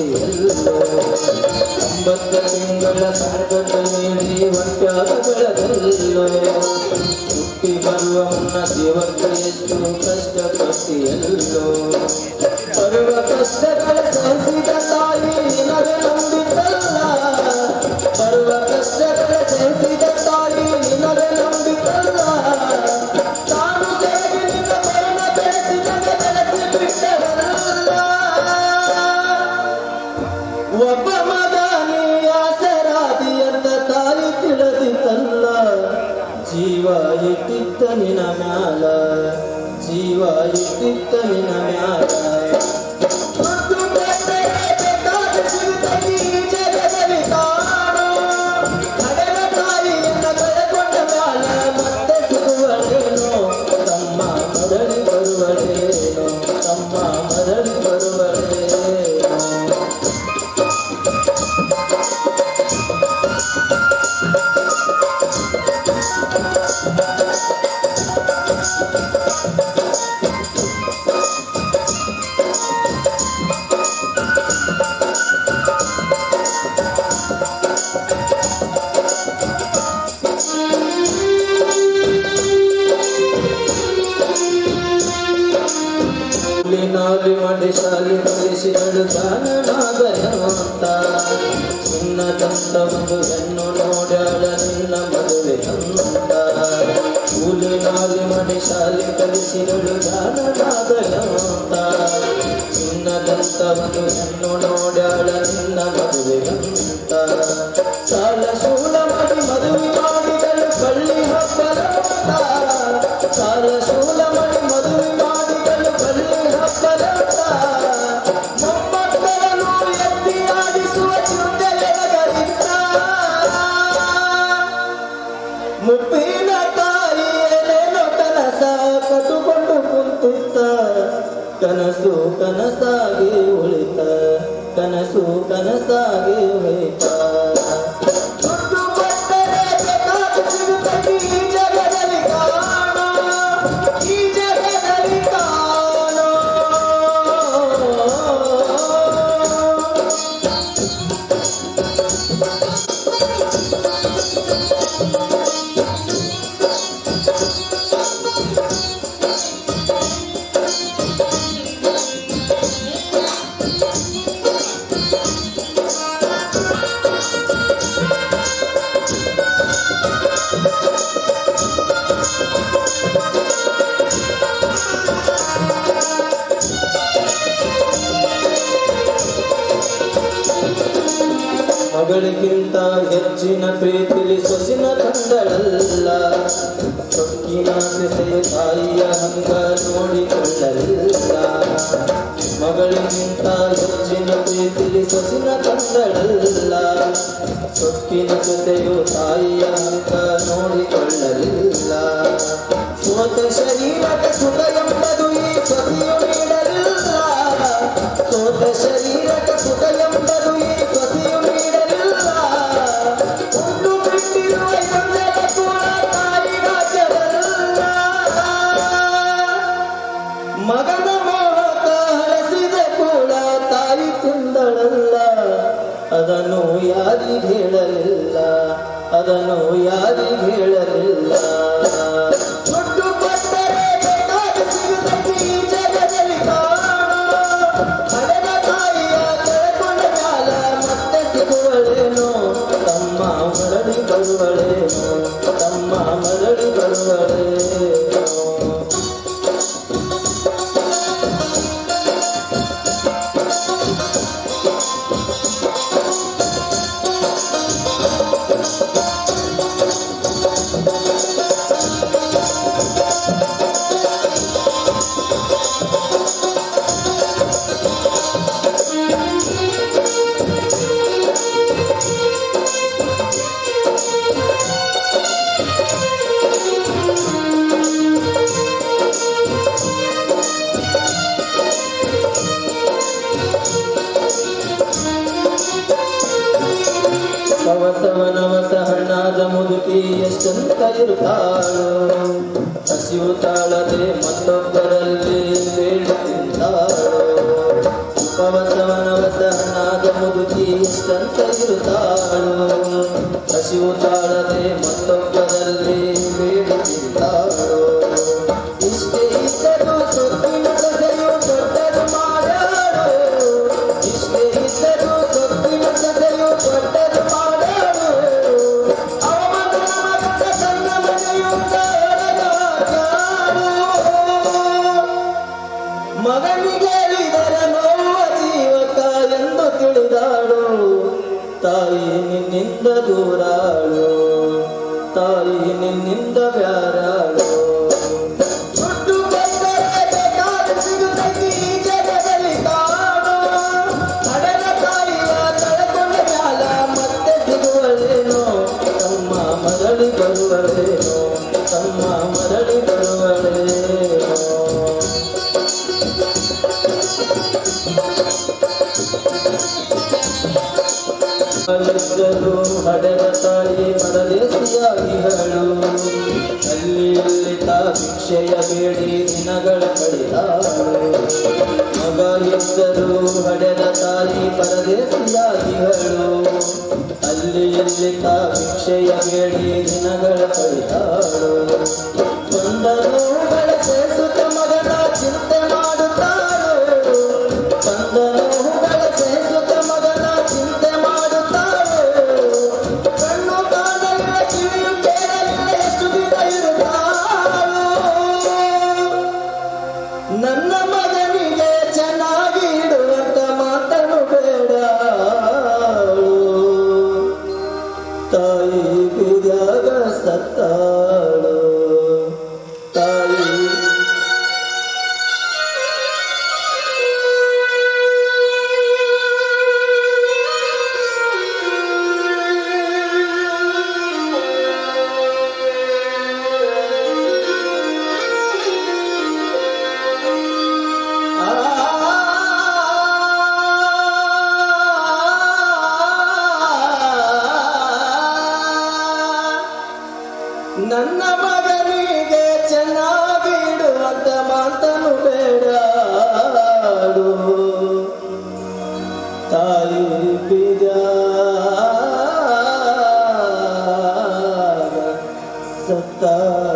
ಕೊಟ್ಟಿಯಲ್ಲೋ ಒಂಬತ್ತು ತಿಂಗಳ ಸಂಕಟ ನೀಡಿ ಹೊಟ್ಯಾಗ ಬೆಳೆದಲ್ಲೋ ಹುಟ್ಟಿ ಬರುವ ಮುನ್ನ ಜೀವಕ್ಕೆ ಎಷ್ಟು ಕಷ್ಟ ಕೊಟ್ಟಿಯಲ್ಲೋ ಬರುವ ಕಷ್ಟಗಳ ಸಹಿಸಿದ ತಾಯಿ ನಿನಗೆ ನಂಬಿದ್ದಲ್ಲ ಮ್ಯಾಲ ಮತ್ತೆ ಸಿಗುವಳೇನೋ ತಮ್ಮ ಮರಳಿ ಬರುವರೇನು ತಮ್ಮ ಮರಳಿ ಬರುವಳೇನೋ. ತಂದ ಒಂದು ಹೆಣ್ಣು ನೋಡ್ಯಾಳ ನಿನ್ನ ಮದುವೆ ಅಂತ ಕೂಲಿ ನಾಲಿ ಮಾಡಿ ಶಾಲಿ ಕಲಿಸಿದಳು ದಾನನಾಗಯವಂತ ನಿನ್ನ ತಂದ ಒಂದು ಹೆಣ್ಣು ನೋಡ್ಯಾಳ ನಿನ್ನ ಮದುವೆ ಅಂತ ಸಾಲ ಶೂಲ ಮಾಡಿ ಮದುವೆ ಮಾಡಿದಳು ಕಳ್ಳಿ ಹಬ್ಬದ ಸಾಲ ಶೂಲ ಮಾಡಿ ಕನಸಾಗಿ ಉಳಿತ ಕನಸು ಕನಸಾಗಿ ಉಳಿತ. ಮಗಳಿಗಿಂತ ಹೆಚ್ಚಿನ ಪ್ರೀತಿಲಿ ಸೊಸಿನ ತಂದಳಲ್ಲ ಸೊಕ್ಕಿನ ಸೆಸೆಯ ತಾಯಿಯ ಹಂಗ ನೋಡಿಕೊಳ್ಳಲಿಲ್ಲ. ಮಗಳಿಗಿಂತ ಹೆಚ್ಚಿನ ಪ್ರೀತಿಲಿ ಸೊಸಿನ ತಂದಳಲ್ಲ ಸೊಕ್ಕಿನ ಸೆಸೆಯು ತಾಯಿಯ ಹಂಗ ನೋಡಿಕೊಳ್ಳಲಿಲ್ಲ. ಸೋತ ಶರೀರದ ಸುಖ ಎಂಬುದು ಅದನ್ನು ಯಾರಿಗೆ ಹೇಳಲಿಲ್ಲ? ಅದನ್ನು ಯಾರಿಗೆ ಹೇಳಲಿಲ್ಲ? ಮತ್ತೆ ಸಿಗುವಳೇನು? ತಮ್ಮ ಹೊರಡಿ ಬರುವಳೇನೋ? ಹಸಿವು ತಾಳದೆ ಮತ್ತೊಬ್ಬರಲ್ಲಿ ಬೇಡುತ್ತಾಳೋ ಉಪವಸವನವಸನಾದ ಮುದುಕಿ ಇಷ್ಟಂತಗಿರುತ್ತಾಳೋ ಹಸಿವು ತಾಳದೆ ಮತ್ತೊಬ್ಬರಲ್ಲಿ ಬೇಡುತ್ತಾಳೋ ಭಕ್ತರು ಹಡೆದ ತಾಯಿ ಪರದೇಶಿಯಾಗಿ ಹೇಳು. ಅಲ್ಲಿ ಭಿಕ್ಷೆಯ ಬೇಡಿ ದಿನಗಳ ಕಳೆದಾಳು ಮಗ ಎದ್ದರು ಹಡೆದ ತಾಯಿ ಪರದೇಶಿಯಾಗಿ ಅಲ್ಲಿ ಅಲ್ಲಿ ಭಿಕ್ಷೆಯ ಬೇಡಿ ದಿನಗಳ ಕಳೆದಾಳು ಬಂದನು ಮಗನ ಚಿಂತೆ طائر بدار ستار